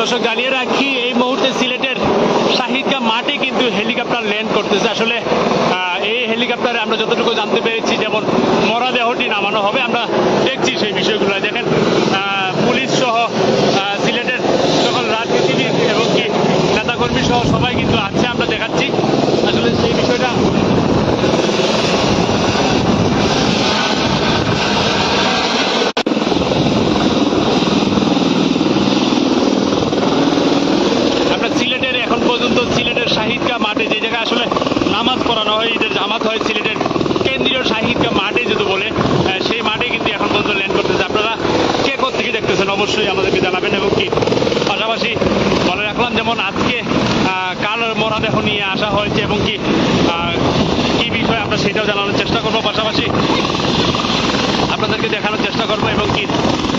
দর্শক, জানিয়ে রাখি, এই মুহূর্তে সিলেটের শাহিদকা মাঠে কিন্তু হেলিকপ্টার ল্যান্ড করতেছে। আসলে এই হেলিকপ্টারে আমরা যতটুকু জানতে পেরেছি, যেমন মরাদেহটি নামানো হবে, আমরা দেখছি সেই বিষয়গুলো। দেখেন পুলিশ সহ সিলেটের সকল রাজনীতিবিদ এবং কি নেতাকর্মী সহ সবাই কিন্তু আছে আমরা দেখাচ্ছি আসলে সেই বিষয়টা আমরা সিলেটের এখন পর্যন্ত সিলেটের শাহিদকা মাঠে যে জায়গায় আসলে পড়ানো ঈদের জামাত হয় সিলেটের কেন্দ্রীয় শাহিদকা মাঠে যদি বলে সেই মাঠে কিন্তু এখন পর্যন্ত ল্যান্ড করতেছে। আপনারা কে থেকে দেখতেছেন? অবশ্যই আমাদেরকে জানাবেন এবং কি? পাশাপাশি বলে রাখলাম, যেমন আজকে কাল মরাদেহ নিয়ে আসা হয়েছে এবং কি কি বিষয় আমরা সেটাও জানানোর চেষ্টা করব। পাশাপাশি আপনাদেরকে দেখানোর চেষ্টা করব এবং কি,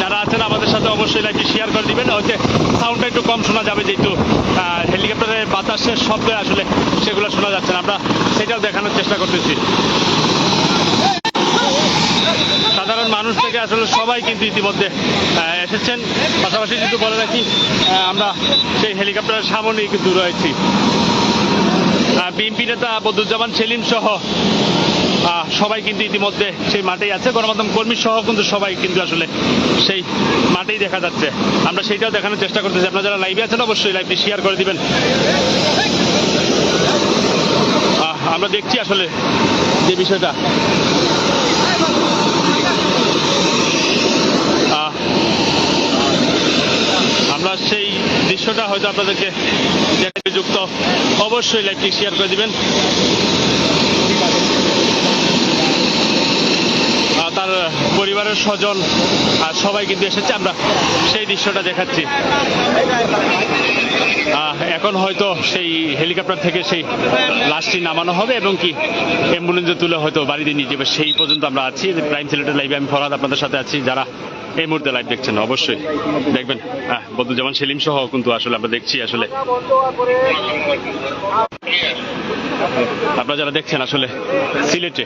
যারা আছেন আমাদের সাথে অবশ্যই লাইভটি শেয়ার করে দিবেন। হচ্ছে সাউন্ডটা একটু কম শোনা যাবে যেহেতু বাতাসের শব্দ আসলে সেগুলো শোনা যাচ্ছে না। আমরা সেটাও দেখানোর চেষ্টা করতেছি। সাধারণ মানুষ থেকে আসলে সবাই কিন্তু ইতিমধ্যে এসেছেন। পাশাপাশি যদি বলে রাখি আমরা সেই হেলিকপ্টারের সামনেই কিন্তু রয়েছি। বিএনপি নেতা বদুজ্জামান সেলিম সহ সবাই কিন্তু ইতিমধ্যে সেই মাঠেই আছে। গণমাধ্যম কর্মী সহ কিন্তু সবাই কিন্তু আসলে সেই মাঠেই দেখা যাচ্ছে। আমরা সেইটাও দেখানোর চেষ্টা করতেছি। আপনারা যারা লাইভে আছেন, অবশ্যই লাইভটি শেয়ার করে দিবেন। আমরা দেখছি আসলে যে বিষয়টা। আমরা সেই দৃশ্যটা হয়তো আপনাদেরকে যুক্ত। অবশ্যই লাইভটি শেয়ার করে দিবেন। স্বজন সবাই কিন্তু এসেছে। আমরা সেই দৃশ্যটা দেখাচ্ছি। এখন হয়তো সেই হেলিকপ্টার থেকে সেই লাশটি নামানো হবে এবং কি অ্যাম্বুলেন্সে তুলে হয়তো বাড়িতে নিয়ে যাবে। সেই পর্যন্ত আমরা আছি। প্রাইম সিলেটের লাইভে আমি ফরাদ আপনাদের সাথে আছি। যারা এই মুহূর্তে লাইভ দেখছেন, অবশ্যই দেখবেন। হ্যাঁ বদুজ্জামান সেলিম সহ কিন্তু আসলে আমরা দেখছি আসলে। আপনারা যারা দেখছেন আসলে সিলেটে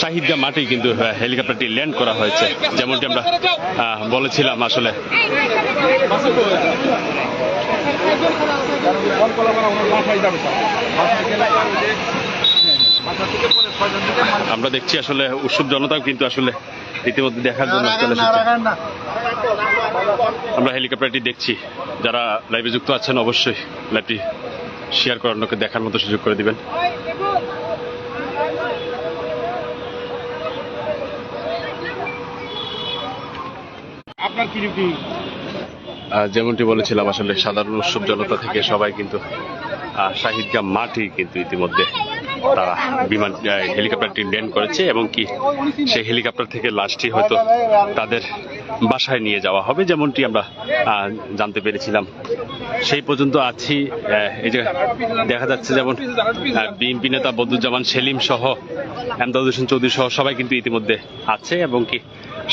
শাহিদগা মাঠেই কিন্তু হেলিকপ্টারটি ল্যান্ড করা হয়েছে। যেমনটি আমরা বলেছিলাম আসলে। আমরা দেখছি আসলে উৎসুক জনতাও কিন্তু আসলে ইতিমধ্যে দেখার জন্য আমরা হেলিকপ্টারটি দেখছি। যারা লাইভে যুক্ত আছেন অবশ্যই লাইভটি শেয়ার করানোকে দেখার মতো সুযোগ করে দিবেন। আপনার কি ডিউটি আহ, যেমনটি বলেছিলাম আসলে সাধারণ উৎসব জনতা থেকে সবাই কিন্তু শাহিদগা মাঠই কিন্তু ইতিমধ্যে তারা বিমান হেলিকপ্টারটি ল্যান্ড করেছে এবং কি সেই হেলিকপ্টার থেকে লাশটি হয়তো তাদের বাসায় নিয়ে যাওয়া হবে, যেমনটি আমরা জানতে পেরেছিলাম। সেই পর্যন্ত আছি এই যে দেখা যাচ্ছে যেমন বিএনপি নেতা বদুজ্জামান সেলিম সহ এমদাদ হোসেন চৌধুরী সহ সবাই কিন্তু ইতিমধ্যে আছে এবং কি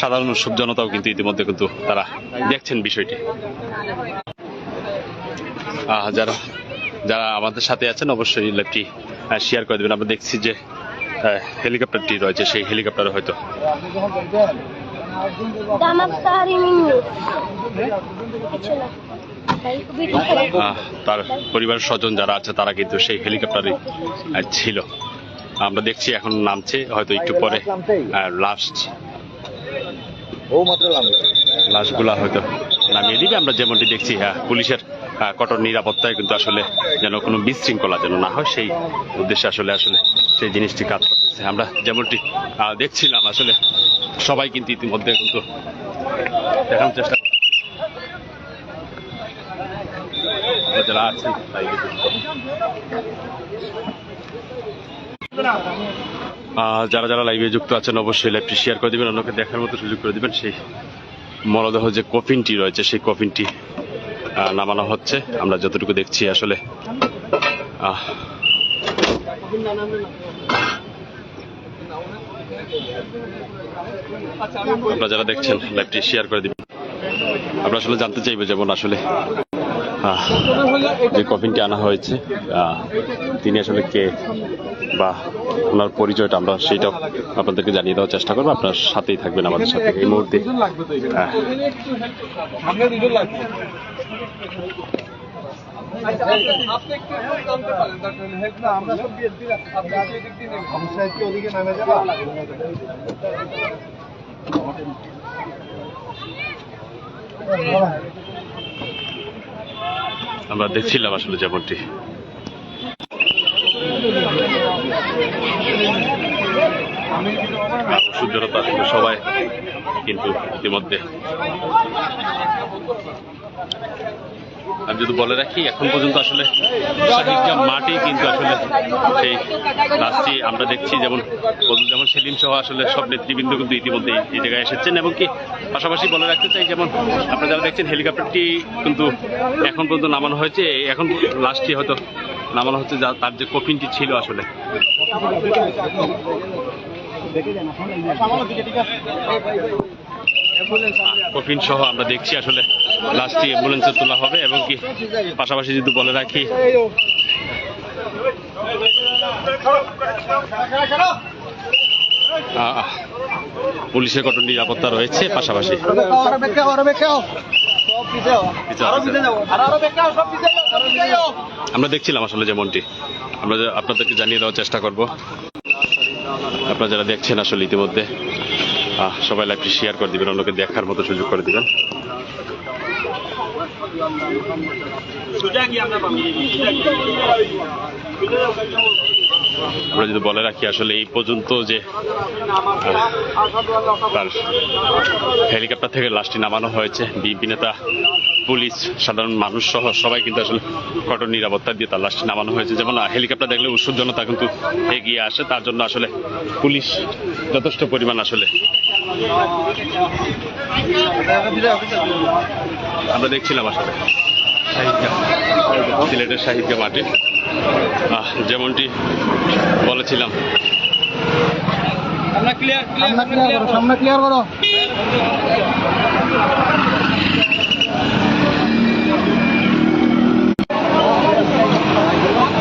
সাধারণ জনতাও কিন্তু ইতিমধ্যে কিন্তু তারা দেখছেন বিষয়টি। যারা যারা আমাদের সাথে আছেন অবশ্যই লাইভটি শেয়ার করে দেবেন। আমরা দেখছি যে হেলিকপ্টারটি রয়েছে সেই হেলিকপ্টার হয়তো। তার পরিবারের স্বজন যারা আছে তারা কিন্তু সেই হেলিকপ্টারে ছিল। আমরা দেখছি এখন নামছে হয়তো একটু পরে লাস্ট ও মাত্র নামবে। লাশগুলা হয়তো নামিয়ে দিবে। আমরা যেমনটি দেখছি হ্যাঁ পুলিশের কঠোর নিরাপত্তায় কিন্তু আসলে যেন কোনো বিশৃঙ্খলা যেন না হয়, সেই উদ্দেশ্যে আসলে আসলে সেই জিনিসটি কাজ করতেছে। আমরা যেমনটি দেখছিলাম আসলে সবাই কিন্তু ইতিমধ্যে কিন্তু দেখানোর চেষ্টা যারা যারা যারা লাইভে যুক্ত আছেন অবশ্যই লাইভটি শেয়ার করে দিবেন, অন্যকে দেখার মতো সুযোগ করে দিবেন। সেই মরদেহ যে কফিনটি রয়েছে, সেই কফিনটি নামানো হচ্ছে। আমরা যতটুকু দেখছি আসলে। আপনারা যারা দেখছেন লাইভটি শেয়ার করে দিবেন। আমরা আসলে জানতে চাইব যেমন আসলে যে কফিনটি আনা হয়েছে তিনি আসলে কে বা ওনার পরিচয়টা আমরা সেটাও আপনাদেরকে জানিয়ে দেওয়ার চেষ্টা করব। আপনার সাথেই থাকবেন আমাদের সাথে এই মুহূর্তে। যাবা আমরা দেখছিলাম আসলে যেমনটি কিন্তু সবাই, কিন্তু ইতিমধ্যে। আমি যদি বলে রাখি, এখন পর্যন্ত আসলে শাহিদা মাটি, কিন্তু আসলে সেই লাস্টটি আমরা দেখছি যেমন যেমন সেলিম সহ আসলে সব নেতৃবৃন্দ কিন্তু ইতিমধ্যে এই জায়গায় এসেছেন। এবং কি পাশাপাশি বলে রাখতে চাই, যেমন আপনারা যারা দেখছেন, হেলিকপ্টারটি কিন্তু এখন পর্যন্ত নামানো হয়েছে। এখন লাস্টটি হয়তো নামানো হচ্ছে যা তার যে কফিনটি ছিল আসলে। কফিন সহ আমরা দেখছি আসলে লাস্টটি অ্যাম্বুলেন্সে তোলা হবে এবং কি পাশাপাশি যদি বলে রাখি পুলিশের কঠোর নিরাপত্তা রয়েছে পাশাপাশি। আমরা দেখছিলাম আসলে যেমনটি আমরা আপনাদেরকে জানিয়ে দেওয়ার চেষ্টা করব। আপনারা যারা দেখছেন আসলে ইতিমধ্যে সবাই লাইভটি শেয়ার করে দিবেন, অন্যকে দেখার মতো সুযোগ করে দিবেন। আমরা যদি বলে রাখি আসলে এই পর্যন্ত যে তার হেলিকপ্টার থেকে লাশটি নামানো হয়েছে, বিএনপি নেতা, পুলিশ, সাধারণ মানুষ সহ সবাই কিন্তু আসলে কঠোর নিরাপত্তা দিয়ে তার লাশটি নামানো হয়েছে। যেমন হেলিকপ্টার দেখলে উৎসুক জনতা কিন্তু এগিয়ে আসে, তার জন্য আসলে পুলিশ যথেষ্ট পরিমাণ আসলে আমরা দেখছিলাম আসলে। শাহিদা সিলেটের সাহিত্য মাটি। আহ, যেমনটি বলেছিলাম। সামনে ক্লিয়ার করো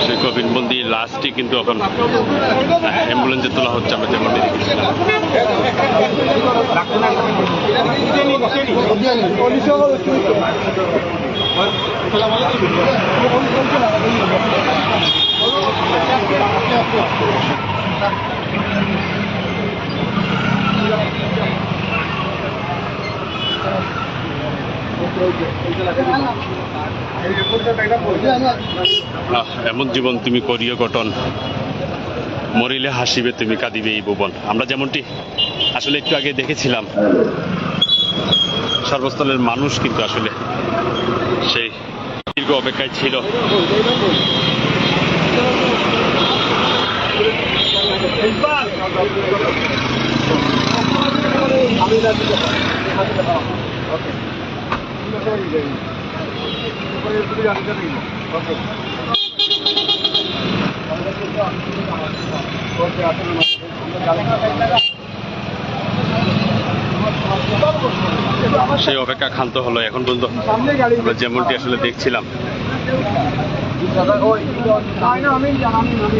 সেই কবিনবন্দি লাশটি কিন্তু এখন অ্যাম্বুলেন্সে তোলা হচ্ছে আমরা যেমনটি দেখছিলাম এমন জীবন তুমি করিও গঠন। মরিলে হাসিবে তুমি, কাঁদিবে এই ভুবন। আমরা যেমনটি আসলে একটু আগে দেখেছিলাম সর্বস্থলের মানুষ কিন্তু আসলে সেই দীর্ঘ অপেক্ষায় ছিল। সেই অপেক্ষা ক্ষান্ত হলো এখন পর্যন্ত। আমরা যেমনটি আসলে দেখছিলাম।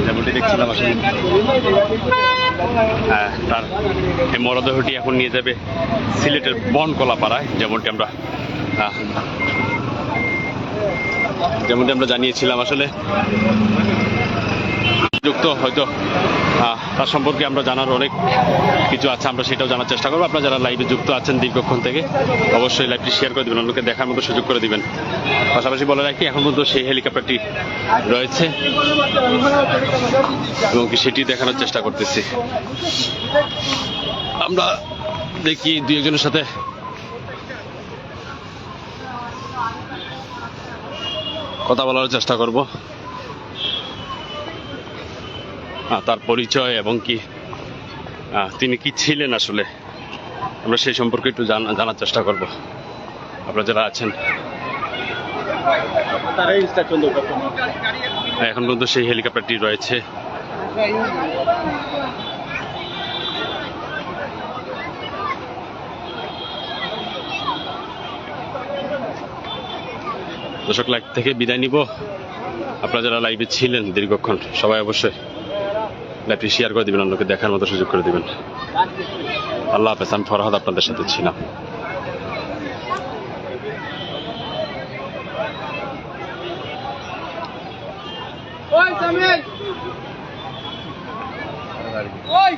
যেমনটি দেখছিলাম আসলে। হ্যাঁ, তার এই মরদেহটি এখন নিয়ে যাবে সিলেটের বনকলা পাড়ায় যেমনটি আমরা যেমনটি আমরা জানিয়েছিলাম, আসলে যুক্ত হয়তো তার সম্পর্কে আমরা জানার অনেক কিছু আছে, আমরা সেটাও জানার চেষ্টা করব। আপনারা যারা লাইভে যুক্ত আছেন দীর্ঘক্ষণ থেকে, অবশ্যই লাইভটি শেয়ার করে দেবেন, অন্যকে দেখার মতো সুযোগ করে দিবেন। পাশাপাশি বলে রাখি, এখন পর্যন্ত সেই হেলিকপ্টারটি রয়েছে, এবং সেটি দেখানোর চেষ্টা করতেছি। আমরা দেখি দুই একজনের সাথে কথা বলার চেষ্টা করব। তার পরিচয় এবং কি তিনি কি ছিলেন আসলে আমরা সেই সম্পর্কে একটু জানা- জানার চেষ্টা করব। আপনারা যারা আছেন। এখন পর্যন্ত সেই হেলিকপ্টারটি রয়েছে। দর্শক লাইভ থেকে বিদায় নিব। আপনারা যারা লাইভে ছিলেন দীর্ঘক্ষণ, সবাই অবশ্যই লাইভটি শেয়ার করে দিবেন, অন্যকে দেখার মতো সুযোগ করে দিবেন। আল্লাহ হাফেজ, আমি ফরহাদ আপনাদের সাথে ছিলাম। সামিল! ওই!